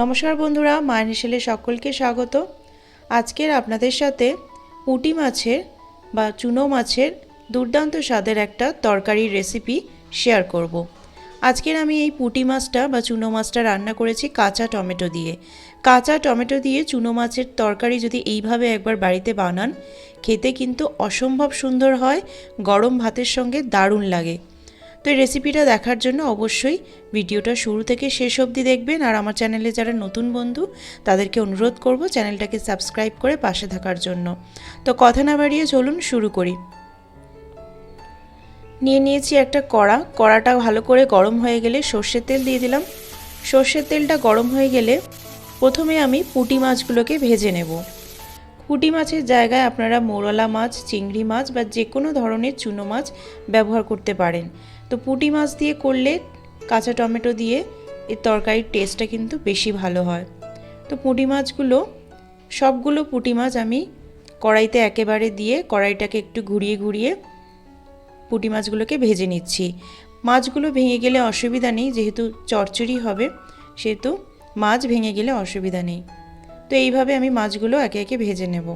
নমস্কার বন্ধুরা, মায়ের সকলকে স্বাগত। আজকের আপনাদের সাথে পুঁটি মাছের বা চুনো মাছের দুর্দান্ত স্বাদের একটা তরকারির রেসিপি শেয়ার করব। আজকের আমি এই পুঁটি মাছটা বা চুনো মাছটা রান্না করেছি কাঁচা টমেটো দিয়ে। কাঁচা টমেটো দিয়ে চুনো মাছের তরকারি যদি এইভাবে একবার বাড়িতে বানান, খেতে কিন্তু অসম্ভব সুন্দর হয়, গরম ভাতের সঙ্গে দারুণ লাগে। তো এই রেসিপিটা দেখার জন্য অবশ্যই ভিডিওটা শুরু থেকে শেষ অবধি দেখবেন। আর আমার চ্যানেলে যারা নতুন বন্ধু, তাদেরকে অনুরোধ করব চ্যানেলটাকে সাবস্ক্রাইব করে পাশে থাকার জন্য। তো কথা না বাড়িয়ে চলুন শুরু করি। নিয়ে নিয়েছি একটা কড়া। কড়াটা ভালো করে গরম হয়ে গেলে সর্ষের তেল দিয়ে দিলাম। সর্ষের তেলটা গরম হয়ে গেলে প্রথমে আমি পুঁটি মাছগুলোকে ভেজে নেব। পুঁটি মাছের জায়গায় আপনারা মোরলা মাছ, চিংড়ি মাছ বা যে কোনো ধরনের চুনো মাছ ব্যবহার করতে পারেন। তো পুঁটি মাছ দিয়ে করলে কাঁচা টমেটো দিয়ে এর তরকারির টেস্টটা কিন্তু বেশি ভালো হয়। তো পুঁটি মাছগুলো, সবগুলো পুঁটি মাছ আমি কড়াইতে একেবারে দিয়ে কড়াইটাকে একটু ঘুরিয়ে ঘুরিয়ে পুঁটি মাছগুলোকে ভেজে নিচ্ছি। মাছগুলো ভেঙে গেলে অসুবিধা নেই, যেহেতু চচ্চড়ি হবে, সেহেতু মাছ ভেঙে গেলে অসুবিধা নেই। তো এইভাবে আমি মাছগুলো একে একে ভেজে নেব।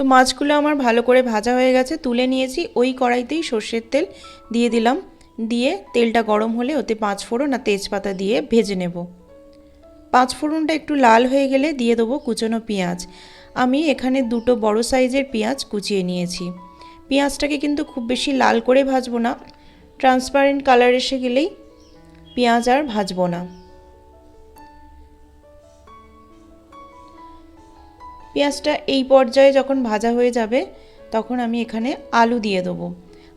তো মাছগুলো আমার ভালো করে ভাজা হয়ে গেছে, তুলে নিয়েছি, ওই কড়াইতেই সর্ষের তেল দিয়ে দিলাম। দিয়ে তেলটা গরম হলে ওতে পাঁচ ফোড়ন আর তেজপাতা দিয়ে ভেজে নেব। পাঁচ ফোড়নটা একটু লাল হয়ে গেলে দিয়ে দেবো কুচনো পেঁয়াজ। আমি এখানে দুটো বড় সাইজের পেঁয়াজ কুচিয়ে নিয়েছি। পেঁয়াজটাকে কিন্তু খুব বেশি লাল করে ভাজবো না, ট্রান্সপারেন্ট কালার এসে গেলেই পেঁয়াজ আর ভাজবো না। পেঁয়াজটা এই পর্যায়ে যখন ভাজা হয়ে যাবে, তখন আমি এখানে আলু দিয়ে দেবো।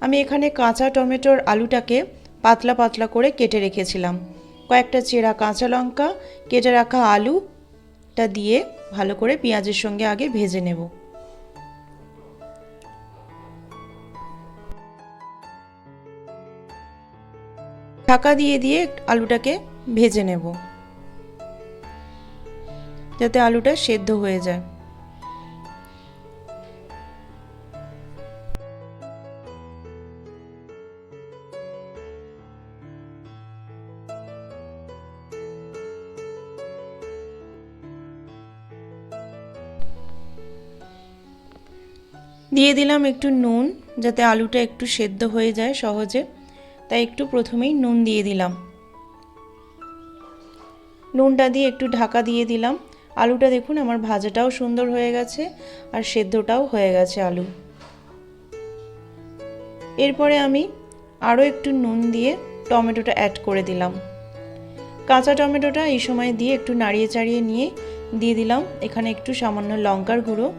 আমি এখানে কাঁচা টমেটোর আলুটাকে পাতলা পাতলা করে কেটে রেখেছিলাম। কয়েকটা চেরা কাঁচা লঙ্কা, কেটে রাখা আলুটা দিয়ে ভালো করে পেঁয়াজের সঙ্গে আগে ভেজে নেব। ঢাকা দিয়ে দিয়ে আলুটাকে ভেজে নেব, যাতে আলুটা সেদ্ধ হয়ে যায়। দিয়ে দিলাম একটু নুন, যাতে আলুটা একটু সেদ্ধ হয়ে যায় সহজে। তাই একটু প্রথমেই নুন দিয়ে দিলাম। নুনটা দিয়ে একটু ঢাকা দিয়ে দিলাম। আলুটা দেখুন, আমার ভাজাটাও সুন্দর হয়ে গেছে আর সেদ্ধটাও হয়ে গেছে আলু। এরপরে আমি আরও একটু নুন দিয়ে টমেটোটা অ্যাড করে দিলাম। কাঁচা টমেটোটা এই সময় দিয়ে একটু নাড়িয়ে চাড়িয়ে নিয়ে দিয়ে দিলাম। এখানে একটু সামান্য লঙ্কার গুঁড়ো।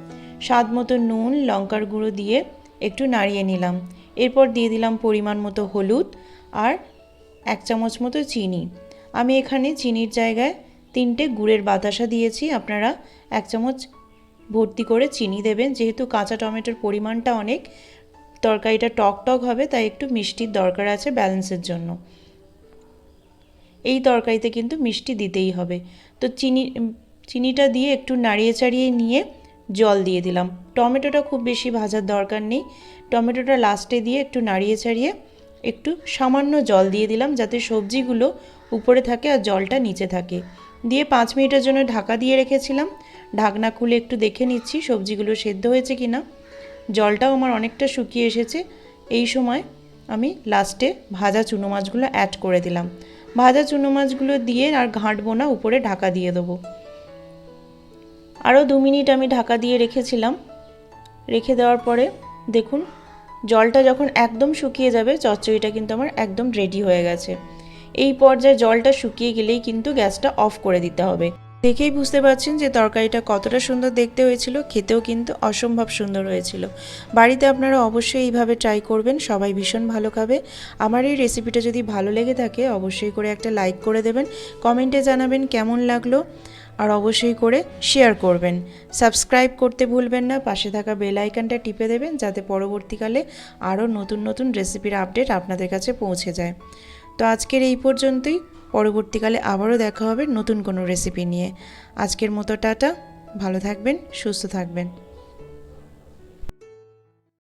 স্বাদ মতো নুন, লঙ্কার গুঁড়ো দিয়ে একটু নাড়িয়ে নিলাম। এরপর দিয়ে দিলাম পরিমাণ মতো হলুদ আর এক চামচ মতো চিনি। আমি এখানে চিনির জায়গায় তিনটে গুড়ের বাতাসা দিয়েছি। আপনারা এক চামচ ভর্তি করে চিনি দেবেন। যেহেতু কাঁচা টমেটোর পরিমাণটা অনেক, তরকারিটা টক টক হবে, তাই একটু মিষ্টির দরকার আছে ব্যালেন্সের জন্য। এই তরকারিতে কিন্তু মিষ্টি দিতেই হবে। তো চিনি, চিনিটা দিয়ে একটু নাড়িয়ে চাড়িয়ে নিয়ে জল দিয়ে দিলাম। টমেটোটা খুব বেশি ভাজার দরকার নেই। টমেটোটা লাস্টে দিয়ে একটু নাড়িয়ে চাড়িয়ে একটু সামান্য জল দিয়ে দিলাম যাতে সবজিগুলো উপরে থাকে আর জলটা নিচে থাকে। দিয়ে পাঁচ মিনিটের জন্য ঢাকা দিয়ে রেখেছিলাম। ঢাকনা খুলে একটু দেখে নিচ্ছি সবজিগুলো সেদ্ধ হয়েছে কি না জলটাও আমার অনেকটা শুকিয়ে এসেছে। এই সময় আমি লাস্টে ভাজা চুনো মাছগুলো অ্যাড করে দিলাম। ভাজা চুনো মাছগুলো দিয়ে আর ঘাঁটবো না, উপরে ঢাকা দিয়ে দেবো। আরও দু মিনিট আমি ঢাকা দিয়ে রেখেছিলাম। রেখে দেওয়ার পরে দেখুন, জলটা যখন একদম শুকিয়ে যাবে, চচ্চড়িটা কিন্তু আমার একদম রেডি হয়ে গেছে। এই পর্যায়ে জলটা শুকিয়ে গেলেই কিন্তু গ্যাসটা অফ করে দিতে হবে। দেখেই বুঝতে পারছেন যে তরকারিটা কতটা সুন্দর দেখতে হয়েছিল, খেতেও কিন্তু অসম্ভব সুন্দর হয়েছিল। বাড়িতে আপনারা অবশ্যই এইভাবে ট্রাই করবেন, সবাই ভীষণ ভালো খাবে। আমার এই রেসিপিটা যদি ভালো লেগে থাকে, অবশ্যই করে একটা লাইক করে দেবেন। কমেন্টে জানাবেন কেমন লাগল। আর অবশ্যই করে শেয়ার করবেন। সাবস্ক্রাইব করতে ভুলবেন না, পাশে থাকা বেল আইকনটা টিপে দেবেন, যাতে পরবর্তীকালে আরও নতুন নতুন রেসিপির আপডেট আপনাদের কাছে পৌঁছে যায়। তো আজকের এই পর্যন্তই, পরবর্তীকালে আবারও দেখা হবে নতুন কোনো রেসিপি নিয়ে। আজকের মতো টাটা, ভালো থাকবেন, সুস্থ থাকবেন।